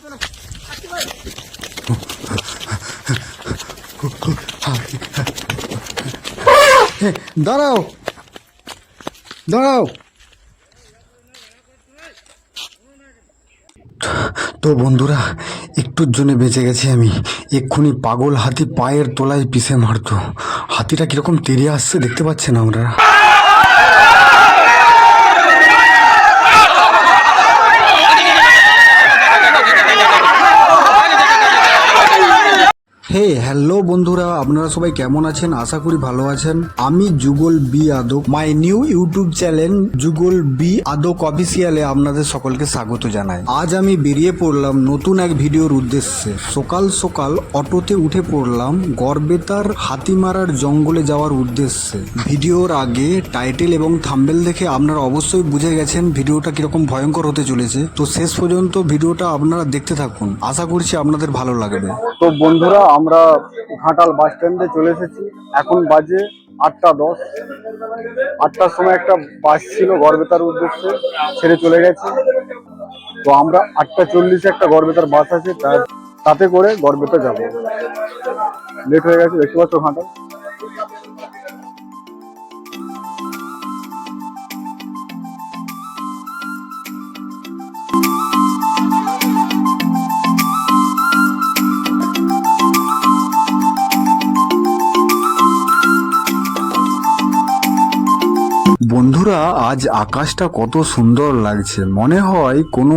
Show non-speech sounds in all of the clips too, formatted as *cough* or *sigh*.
*laughs* দাঁড়াও। দাঁড়াও। তো বন্ধুরা, একটুর জন্য বেঁচে গেছি আমি। এক্ষুনি পাগল হাতি পায়ের তলায় পিষে মারতো হাতিটা কীরকম তেড়িয়ে আসছে দেখতে পাচ্ছেন আমরা হে, হ্যালো বন্ধুরা, আপনারা সবাই কেমন আছেন? আশা করি ভালো আছেন। আমি Jugal B Adak my new YouTube channel Jugal B Adak অফিসিয়ালে আপনাদের সকলকে স্বাগত জানাই। আজ আমি বেরিয়ে পড়লাম নতুন এক ভিডিওর উদ্দেশ্যে। সকাল সকাল অটোতে উঠে পড়লাম গড়বেতার হাতিমারার জঙ্গলে যাওয়ার উদ্দেশ্যে। ভিডিওর আগে টাইটেল এবং থাম্বেল দেখে আপনারা অবশ্যই বুঝে গেছেন ভিডিওটা কীরকম ভয়ঙ্কর হতে চলেছে। তো শেষ পর্যন্ত ভিডিওটা আপনারা দেখতে থাকুন। আশা করছি আপনাদের ভালো লাগবে। তো বন্ধুরা আমরা ঘাটাল বাস স্ট্যান্ডে চলে এসেছি। এখন বাজে আটটা দশ। আটটার সময় একটা বাস ছিল গড়বেতার উদ্দেশ্যে, ছেড়ে চলে গেছে। তো আমরা আটটা চল্লিশে একটা গড়বেতার বাস আছে তাতে করে গড়বেতা যাব। লেট হয়ে গেছে, দেখতে পাচ্ছ ঘাটাল। বন্ধুরা, আজ আকাশটা কত সুন্দর লাগছে। মনে হয় কোনো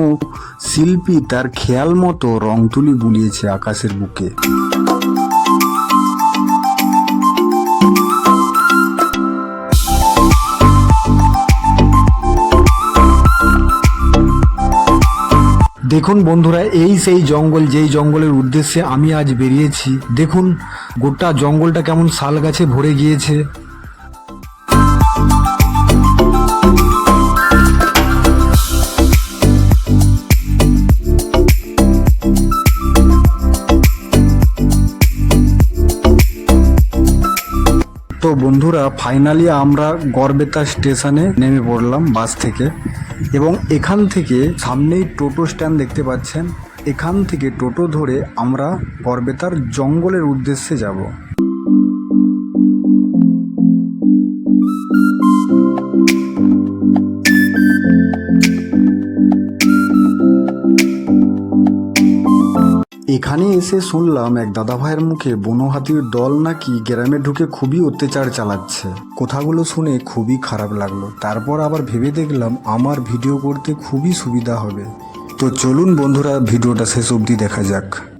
শিল্পী তার খেয়াল মতো রং তুলি বুলিয়েছে আকাশের বুকে। দেখুন বন্ধুরা, এই সেই জঙ্গল, যেই জঙ্গলের উদ্দেশ্যে আমি আজ বেরিয়েছি। দেখুন, গোটা জঙ্গলটা কেমন শাল গাছে ভরে গিয়েছে। তো বন্ধুরা ফাইনালি আমরা গড়বেতা স্টেশনে নেমে পড়লাম বাস থেকে। এবং এখান থেকে সামনেই টোটো স্ট্যান্ড দেখতে পাচ্ছেন। এখান থেকে টোটো ধরে আমরা গড়বেতার জঙ্গলের উদ্দেশ্যে যাব। এখানে এসে শুনলাম এক দাদাভাইয়ের মুখে মুখে বনহাতির দল নাকি গ্রামে ঢুকে খুবই অত্যাচার চালাচ্ছে। কথাগুলো শুনে খুবই খারাপ লাগল। তারপর আবার ভেবে দেখলাম আমার ভিডিও করতে খুবই সুবিধা হবে। তো চলুন বন্ধুরা, ভিডিওটা শেষ অবধি দেখা যাক।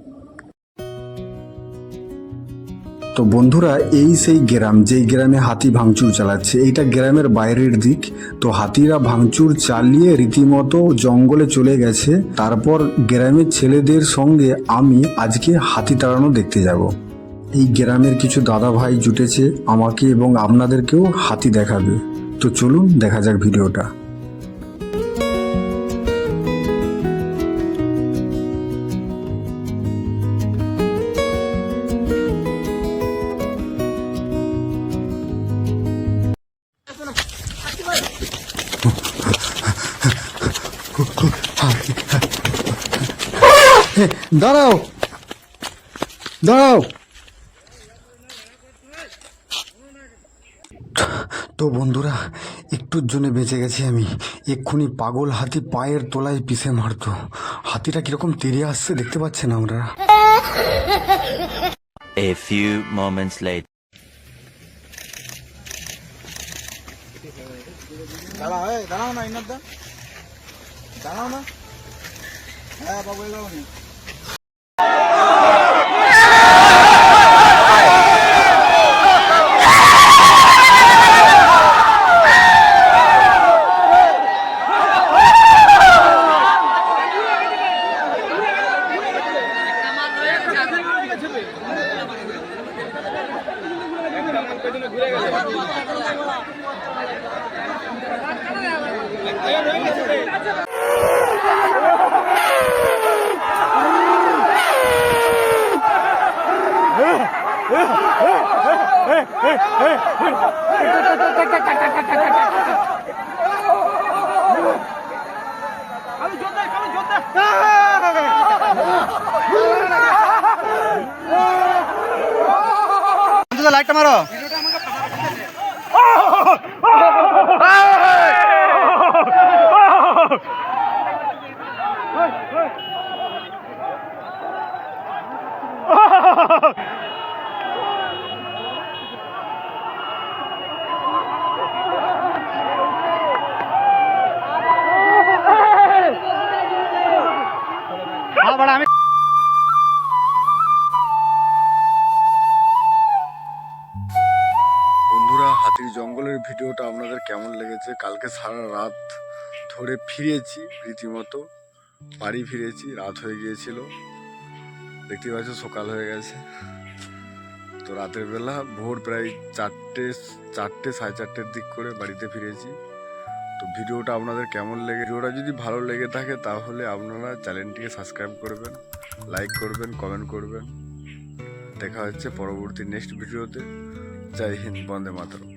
তো বন্ধুরা, এই সেই গ্রাম, যেই গ্রামে হাতি ভাঙচুর চালাচ্ছে, এইটা গ্রামের বাইরের দিক। তো হাতিরা ভাঙচুর চালিয়ে রীতিমতো জঙ্গলে চলে গেছে। তারপর গ্রামের ছেলেদের সঙ্গে আমি আজকে হাতি তাড়ানো দেখতে যাব। এই গ্রামের কিছু দাদা ভাই জুটেছে আমাকে এবং আপনাদেরকেও হাতি দেখাবে। তো চলুন, দেখা যাক ভিডিওটা। দাঁড়াও। দাঁড়াও। তো বন্ধুরা একটুর জন্য বেঁচে গেছি আমি। এক্ষুনি পাগল হাতি পায়ের তলায় পিষে মারতো। হাতিটা কীরকম তেড়িয়ে আসছে দেখতে পাচ্ছেন আমরা A few moments later. দাঁড়াও দাঁড়াও না ইনার দা দাঁড়াও না হ্যাঁ বাবু এগাও নি লাইটটা মারো Hey! Hey! বন্ধুরা, হাতির জঙ্গলের ভিডিওটা আপনাদের কেমন লেগেছে? কালকে সারা রাত ধরে ফিরেছি, রীতিমতো বাড়ি ফিরেছি, রাত হয়ে গিয়েছিল। দেখতে পাচ্ছ, সকাল হয়ে গেছে। তো রাতের বেলা ভোর প্রায় চারটে চারটে, সাড়ে চারটের দিক করে বাড়িতে ফিরেছি। তো ভিডিওটা আপনাদের কেমন লেগে ভিডিওটা যদি ভালো লেগে থাকে তাহলে আপনারা চ্যানেলটিকে সাবস্ক্রাইব করবেন, লাইক করবেন, কমেন্ট করবেন। দেখা হচ্ছে পরবর্তী নেক্সট ভিডিওতে। জয় হিন্দ, বন্দে মাতরম।